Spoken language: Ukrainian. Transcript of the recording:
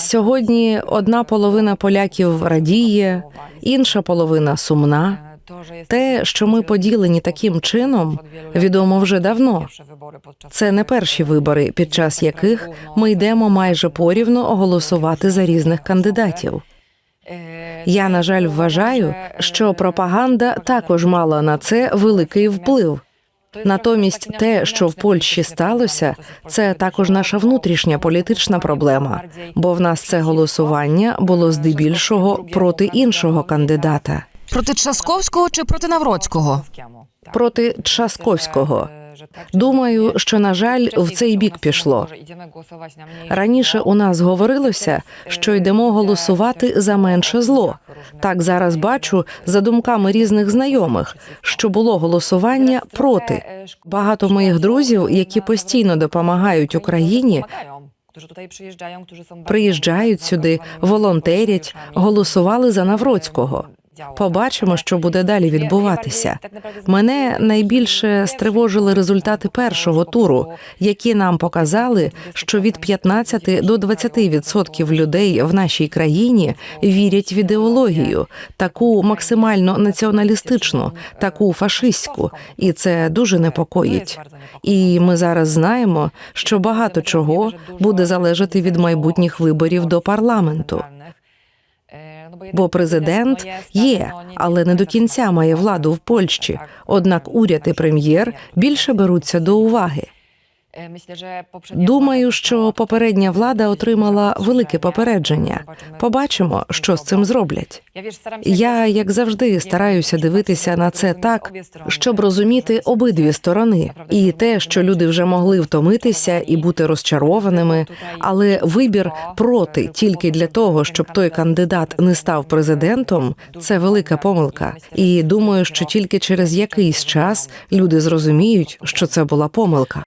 Сьогодні одна половина поляків радіє, інша половина сумна. Те, що ми поділені таким чином, відомо вже давно. Це не перші вибори, під час яких ми йдемо майже порівно голосувати за різних кандидатів. Я, на жаль, вважаю, що пропаганда також мала на це великий вплив. Натомість, те, що в Польщі сталося, це також наша внутрішня політична проблема, бо в нас це голосування було здебільшого проти іншого кандидата, Проти Часковського чи проти Навроцького? проти Часковського. Думаю, що на жаль в цей бік пішло. Раніше у нас говорилося, що йдемо голосувати за менше зло. Так зараз бачу за думками різних знайомих, що було голосування проти. Багато моїх друзів, які постійно допомагають Україні, приїжджають сюди, волонтерять, голосували за Навроцького. Побачимо, що буде далі відбуватися. Мене найбільше стривожили результати першого туру, які нам показали, що від 15 до 20% людей в нашій країні вірять в ідеологію, таку максимально націоналістичну, таку фашистську, і це дуже непокоїть. І ми зараз знаємо, що багато чого буде залежати від майбутніх виборів до парламенту. Бо президент є, але не до кінця має владу в Польщі. Однак уряд і прем'єр більше беруться до уваги. Думаю, що попередня влада отримала велике попередження. Побачимо, що з цим зроблять. Я, як завжди, стараюся дивитися на це так, щоб розуміти обидві сторони, і те, що люди вже могли втомитися і бути розчарованими, але вибір проти тільки для того, щоб той кандидат не став президентом, це велика помилка. І думаю, що тільки через якийсь час люди зрозуміють, що це була помилка.